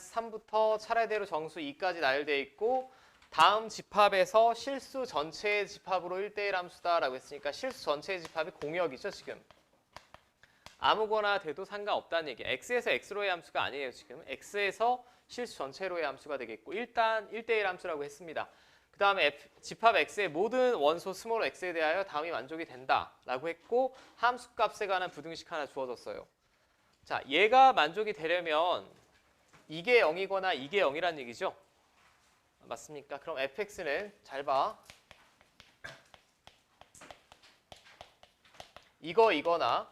마이너스 3부터 차례대로 정수 2까지 나열되어 있고 다음 집합에서 실수 전체의 집합으로 1대1 함수다라고 했으니까 실수 전체의 집합이 공역이죠 지금. 아무거나 돼도 상관없다는 얘기. X에서 x로의 함수가 아니에요 지금. X에서 실수 전체로의 함수가 되겠고 일단 1대1 함수라고 했습니다. 그 다음에 집합 x의 모든 원소 스몰 x에 대하여 다음이 만족이 된다라고 했고 함수값에 관한 부등식 하나 주어졌어요. 자 얘가 만족이 되려면 이게 0이거나 이게 0이란 얘기죠 맞습니까? 그럼 fx는 잘 봐. 이거 이거나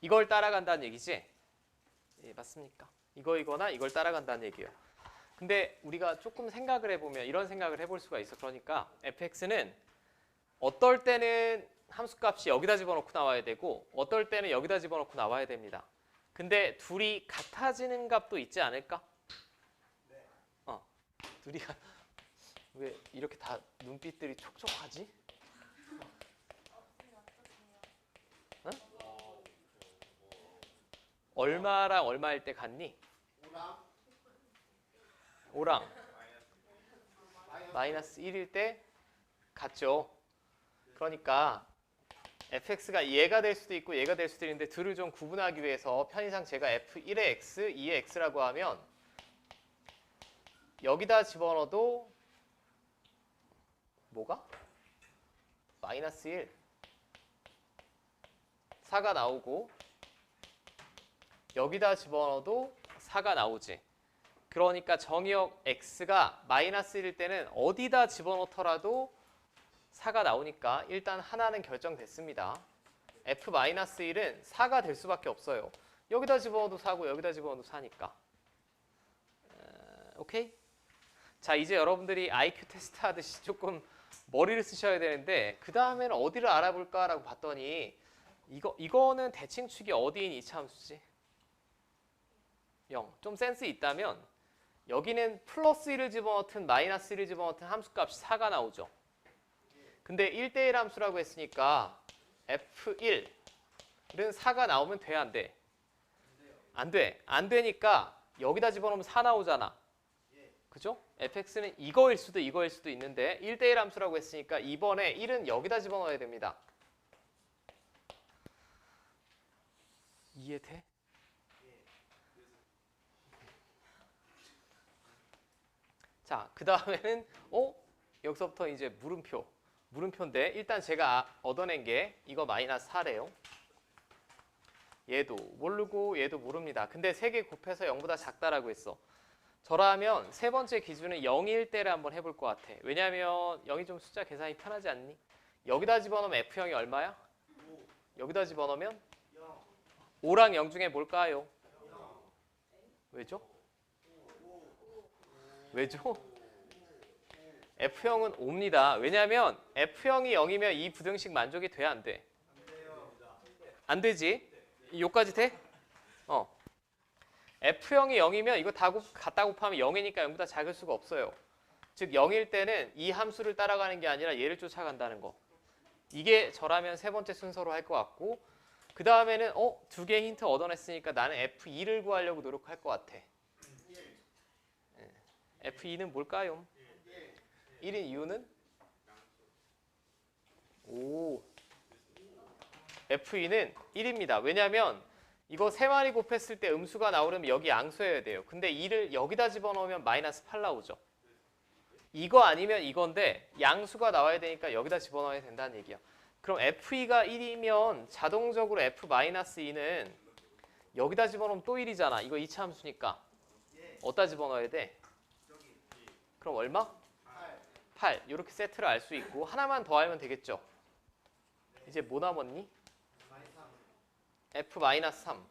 이걸 따라간다는 얘기지? 예, 맞습니까? 이거 이거나 이걸 따라간다는 얘기예요. 근데 우리가 조금 생각을 해보면 이런 생각을 해볼 수가 있어. 그러니까 fx는 어떨 때는 함수값이 여기다 집어넣고 나와야 되고 어떨 때는 여기다 집어넣고 나와야 됩니다. 근데 둘이 같아지는 값도 있지 않을까? 어, 둘이 가- 왜 이렇게 다 눈빛들이 촉촉하지? 응? 얼마랑 얼마일 때 같니? 오랑 마이너스 1일 때 같죠. 그러니까 fx가 얘가 될 수도 있고 얘가 될 수도 있는데 둘을 좀 구분하기 위해서 편의상 제가 f1의 x, 2의 x라고 하면 여기다 집어넣어도 뭐가? 마이너스 1 4가 나오고 여기다 집어넣어도 4가 나오지 그러니까 정의역 x가 마이너스 1일 때는 어디다 집어넣더라도 4가 나오니까 일단 하나는 결정됐습니다. f-1은 4가 될 수밖에 없어요. 여기다 집어넣어도 4고 여기다 집어넣어도 4니까. 오케이? 자 이제 여러분들이 IQ 테스트 하듯이 조금 머리를 쓰셔야 되는데 그 다음에는 어디를 알아볼까라고 봤더니 이거 이거는 대칭축이 어디인 이차함수지? 0. 좀 센스 있다면 여기는 플러스 1을 집어넣든 마이너스 1을 집어넣든 함수값이 4가 나오죠. 근데 1대1 함수라고 했으니까 F1은 4가 나오면 돼, 안 돼? 안 돼. 안 되니까 여기다 집어넣으면 4 나오잖아. 그죠? fx는 이거일 수도 이거일 수도 있는데 1대1 함수라고 했으니까 이번에 1은 여기다 집어넣어야 됩니다. 이해돼? 자, 그 다음에는 어? 여기서부터 이제 물음표. 물음표인데 일단 제가 얻어낸 게 이거 마이너스 4래요. 얘도 모르고 얘도 모릅니다. 근데 세 개 곱해서 0보다 작다라고 했어. 저라면 세 번째 기준은 0일 때를 한번 해볼 것 같아. 왜냐하면 0이 좀 숫자 계산이 편하지 않니? 여기다 집어넣으면 F형이 얼마야? 여기다 집어넣으면 5랑 0 중에 뭘까요? 왜죠? 왜죠? F형은 5입니다. 왜냐하면 F형이 0이면 이 부등식 만족이 돼? 안 돼? 안 되지? 요까지 돼? 어. F형이 0이면 이거 다 곱, 갖다 곱하면 0이니까 0보다 작을 수가 없어요. 즉 0일 때는 이 함수를 따라가는 게 아니라 얘를 쫓아간다는 거. 이게 저라면 세 번째 순서로 할 것 같고 그 다음에는 어? 두개 힌트 얻어냈으니까 나는 F2를 구하려고 노력할 것 같아. 예. F2는 뭘까요? 1인 이유는? 오. F2는 1입니다. 왜냐하면 이거 세 마리 곱했을 때 음수가 나오려면 여기 양수해야 돼요. 근데 2를 여기다 집어넣으면 마이너스 8 나오죠. 이거 아니면 이건데 양수가 나와야 되니까 여기다 집어넣어야 된다는 얘기야. 그럼 F2가 1이면 자동적으로 F-2는 여기다 집어넣으면 또 1이잖아. 이거 2차 함수니까. 어디다 집어넣어야 돼? 그럼 얼마? 8. 이렇게 세트를 알 수 있고 하나만 더 알면 되겠죠. 이제 뭐 남았니? F-3.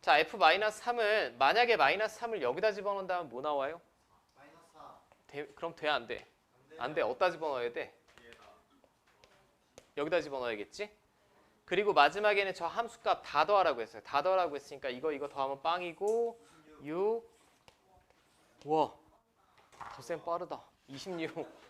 자, F-3은 만약에 마이너스 3을 여기다 집어넣는다면 뭐 나와요? 돼, 그럼 돼, 안 돼? 안 돼. 어디다 집어넣어야 돼? 여기다 집어넣어야겠지? 그리고 마지막에는 저 함수값 다 더하라고 했어요. 다 더하라고 했으니까 이거 이거 더하면 빵이고 6 와, 더쌤 빠르다. 26